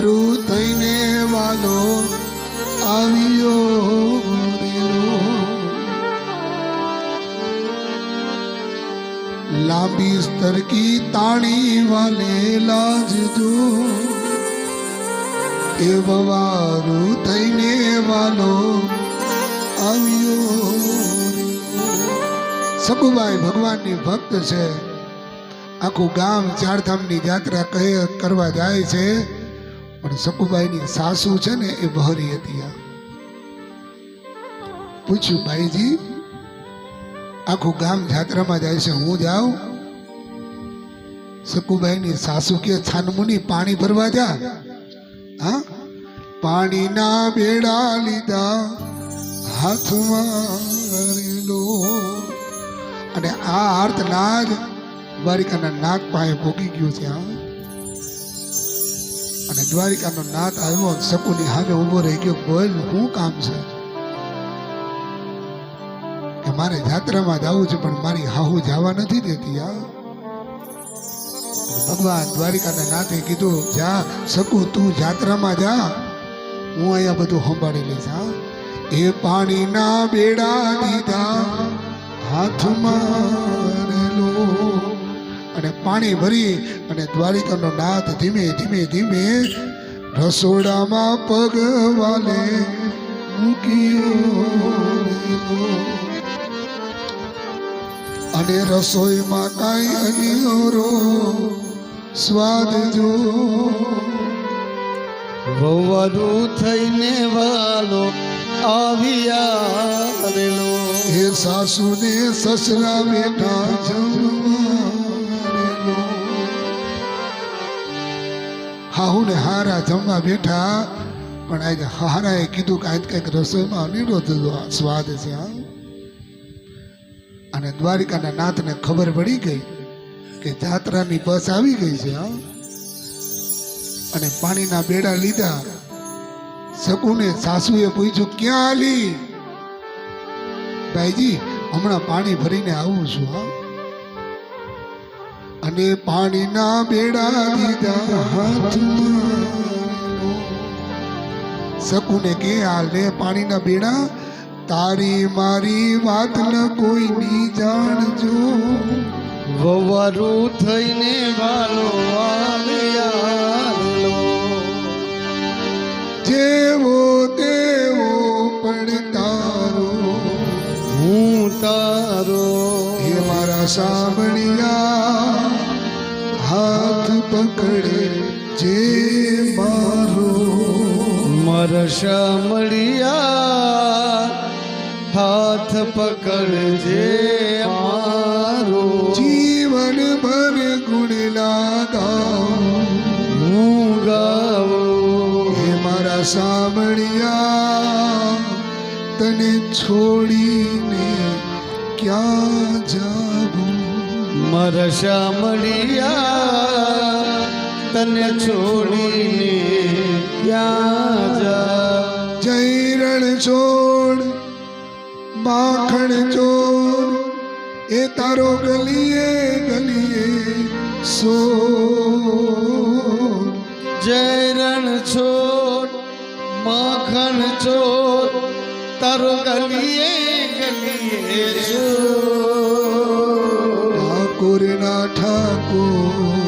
વવારું થઈને વાલો આવ્યો. લાંબી સ્તરકી તાણી વાલે લાજજો એ વારું થઈને વાલો આવ્યો સબુબાઈ ભગવાનની ભક્ત છે. આખું ગામ ચારધામની યાત્રા કહે, કરવા જાય છે. પણ સકુબાઈની સાસુ છે ને એ બહરી હતી આ. પૂછ્યું ભાઈજી આખું ગામ જાત્રામાં જાય છે, હું જાઉં? સકુબાઈની સાસુ કે, છાનમુની, પાણી ભરવા જા. હા? પાણીના બેડા લીધા, હાથમાં અને આ અર્થના જ દ્વારિકાના નાક પાસે ભોગી ગયું છે, હા. અને દ્વારિકાનો નાથ આવ્યો શકુની સામે ઊભો રહી ગયો, બોલ શું કામ છે? કે મારે જાત્રામાં જવું છે, પણ મારી હાહુ જવા નથી દેતી આ ભગવાન દ્વારિકાના નાથે કીધું, જા, શકુ, તું જાત્રામાં જા. હું અહીંયા બધું સંભાળી લઈશ, હા? એ પાણીના બેડા દીધા હાથમાં પાણી ભરી અને દ્વારિકાનો નાથ ધીમે ધીમે ધીમે રસોડામાં પગ વાલે મૂક્યો. અને રસોઈમાં કાંઈ અનિયોરો સ્વાદ જો વવરું થઈને વાલો આવ્યા એ સાસુને સસરા બેઠા જમવારેલો હાહુ ને હારા જમવા બેઠા. પણ આજે હારાએ કીધું કે આજ કંઈક રસોઈમાં અનિરોધ સ્વાદ છે, હા. અને દ્વારિકાના નાથને ખબર પડી ગઈ કે જાત્રાની બસ આવી ગઈ છે, હા. અને પાણીના બેડા લીધા. શકુને સાસુએ પૂછ્યું, ક્યાં આલી? ભાઈજી, હમણાં પાણી ભરીને આવું છું, હા. અને પાણીના બેડા દીધા હાથમાં શકુને કે હાલે પાણીના બેડા તારી મારી વાત ન કોઈની જાણજો વવારો થઈને વાલો જેવો તેવો પણ તારો. હું તારો. હે મારા સાંભળિયા હાથ પકડે જે મારો મરશા મળ્યા હાથ પકડજે મારો જીવન ભર ગુણ લાગાઓ હું ગાવું હે મારા સાંભળિયા તને છોડીને ક્યાં જાવું મરશા મળ્યા તને છોડીને ક્યાં જા? જૈરણ છોડ માખણ ચોર એ તારો ગલીએ ગલીએ સો જય રણ છોડ માખણ ચોર તારો ગલીએ ગલીએ છો ঠাকুর